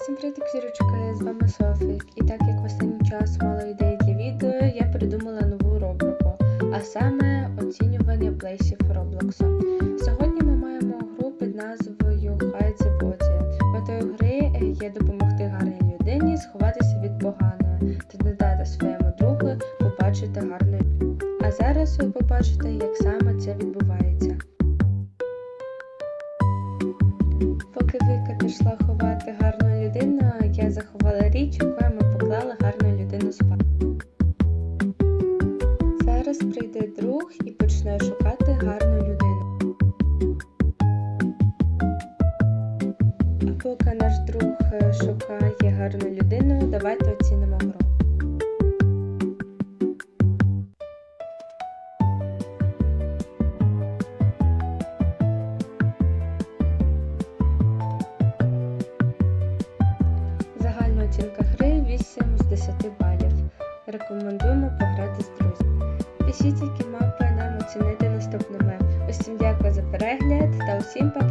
Всім привіт, зірочки, з вами Софік. І так як в останній час мало ідей для відео, я придумала нову рубрику, а саме оцінювання плейсів Роблоксу. Сьогодні ми маємо гру під назвою Hide the Body. Метою гри є допомогти гарній людині сховатися від поганої та не дати своєму другу побачити гарну. А зараз ви побачите, як саме це відбувається. Поки Віка пішла ховати річ, якою ми поклали гарну людину спати. Зараз прийде друг і почне шукати гарну людину. А поки наш друг е, шукає гарну людину, давайте оцінимо оцінка гри 8 з 10 балів. Рекомендуємо пограти з друзями. Пишіть, які мапи нам оцінити наступними. Усім дякую за перегляд та усім па-па-па!